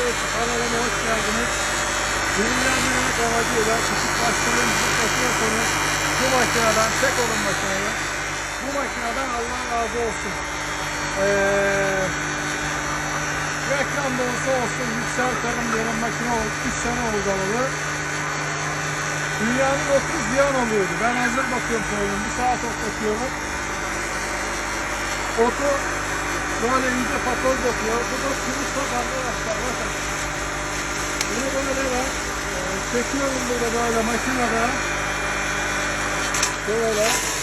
Arkadaşlar kanalıma hoş geldiniz. Bilgilendirmek amacıyla küçük başlarımızı satıyorsanız bu makineden tek olun makineye. Bu makineden Allah razı olsun. Ee, reklam olsa olsun yükseltelim diyelim makine oldu. 3 sene oldu alalı. Dünyanın 30 ziyan oluyordu. Ben hazır bakıyorum koyun. Bir saat otlatıyorum. Otu böyle iyice patoz yapıyor. Bu da kırmış bak arkadaşlar bakın. Bunu böyle ben e, çekiyorum burada böyle makinede. Böyle.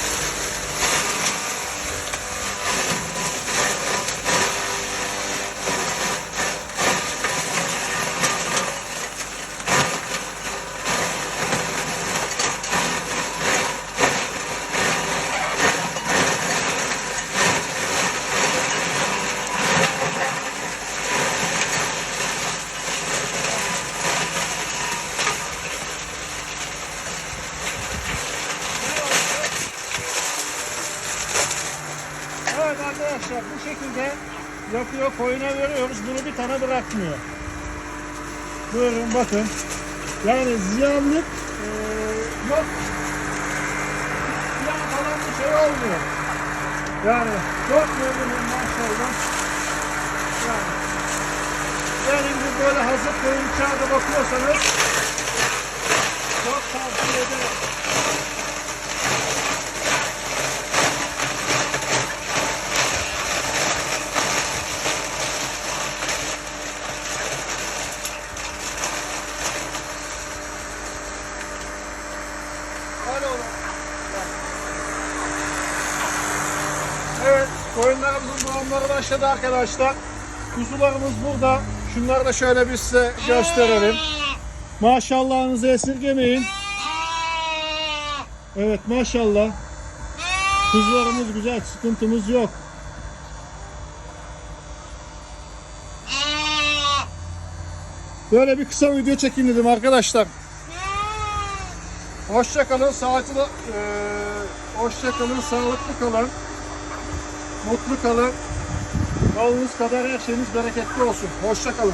Evet arkadaşlar bu şekilde yapıyor koyuna veriyoruz. Bunu bir tane bırakmıyor. Buyurun bakın. Yani ziyanlık eee, yok. Ziyan falan bir şey olmuyor. Yani çok memnunum maşallah. Yani benim gibi böyle hazır koyun kağıda bakıyorsanız koyunlarımızın doğumları başladı arkadaşlar. Kuzularımız burada. Şunları da şöyle bir size gösterelim. Maşallahınızı esirgemeyin. Evet maşallah. Kuzularımız güzel, sıkıntımız yok. Böyle bir kısa video çekeyim dedim arkadaşlar. Hoşça kalın, sağlıklı, eee hoşça kalın, sağlıklı kalın, mutlu kalın. Yolunuz kadar her şeyiniz bereketli olsun. Hoşça kalın.